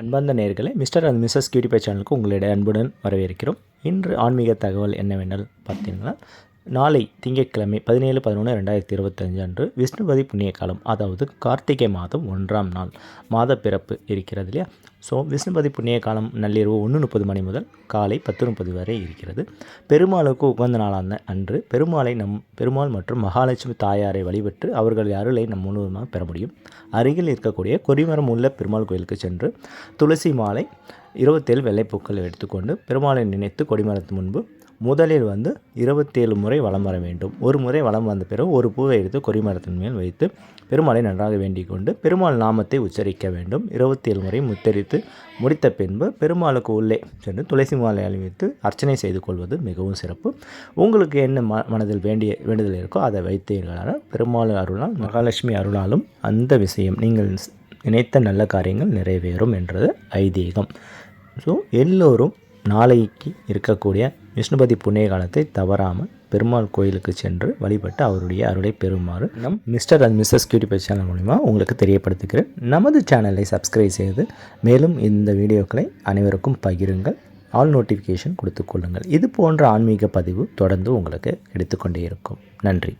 அன்பார்ந்த நேர்களை mister and Mrs கியூட்டிபை சேனலுக்கு உங்களுடைய அன்புடன் வரவேற்கிறோம். இன்று ஆன்மீக தகவல் என்னவென்றால் பார்த்தீங்கன்னா நாளை திங்கட்கிழமை பதினேழு பதினொன்று ரெண்டாயிரத்தி இருபத்தஞ்சு அன்று விஷ்ணுபதி புண்ணிய காலம் அதாவது கார்த்திகை மாதம் ஒன்றாம் நாள். மாத பிறப்பு இருக்கிறது இல்லையா? ஸோ விஷ்ணுபதி புண்ணிய காலம் நள்ளிரவு ஒன்று முப்பது மணி முதல் காலை பத்து முப்பது வரை இருக்கிறது. பெருமாளுக்கு உகந்த நாளான அன்று பெருமாளை நம் பெருமாள் மற்றும் மகாலட்சுமி தாயாரை வழிபட்டு அவர்கள் அருளை நம் முழுவதுமாக பெற முடியும். அருகில் இருக்கக்கூடிய கொடிமரம் உள்ள பெருமாள் கோயிலுக்கு சென்று துளசி மாலை இருபத்தேழு வெள்ளைப்பூக்கள் எடுத்துக்கொண்டு பெருமாளை நினைத்து கொடிமரத்து முன்பு முதலில் வந்து இருபத்தேழு முறை வலம் வர வேண்டும். ஒரு முறை வலம் வந்த பிறகு ஒரு பூவை எடுத்து கொடிமரத்தின் மேல் வைத்து பெருமாளை நன்றாக வேண்டிக் கொண்டு பெருமாள் நாமத்தை உச்சரிக்க வேண்டும். இருபத்தேழு முறை முத்தரித்து முடித்த பின்பு பெருமாளுக்கு உள்ளே சென்று துளசி மாலை அணிவித்து அர்ச்சனை செய்து கொள்வது மிகவும் சிறப்பு. உங்களுக்கு என்ன ம மனதில் வேண்டிய வேண்டுதல் இருக்கோ அதை வைத்தீர்களான பெருமாள் அருளால் மகாலட்சுமி அருளாலும் அந்த விஷயம் நீங்கள் நினைத்த நல்ல காரியங்கள் நிறைவேறும் என்றது ஐதீகம். ஸோ எல்லோரும் நாளைக்கு இருக்கக்கூடிய விஷ்ணுபதி புண்ணிய காலத்தை தவறாமல் பெருமாள் கோயிலுக்கு சென்று வழிபட்டு அவருடைய அருளை பெறுமாறு நம் மிஸ்டர் அண்ட் மிஸ்ஸஸ் கியூடிபை சேனல் மூலிமா உங்களுக்கு தெரியப்படுத்துகிறேன். நமது சேனலை சப்ஸ்கிரைப் செய்து மேலும் இந்த வீடியோக்களை அனைவருக்கும் பகிருங்கள். ஆல் நோட்டிஃபிகேஷன் கொடுத்து கொள்ளுங்கள். இது போன்ற ஆன்மீக பதிவு தொடர்ந்து உங்களுக்கு எடுத்துக்கொண்டே இருக்கும். நன்றி.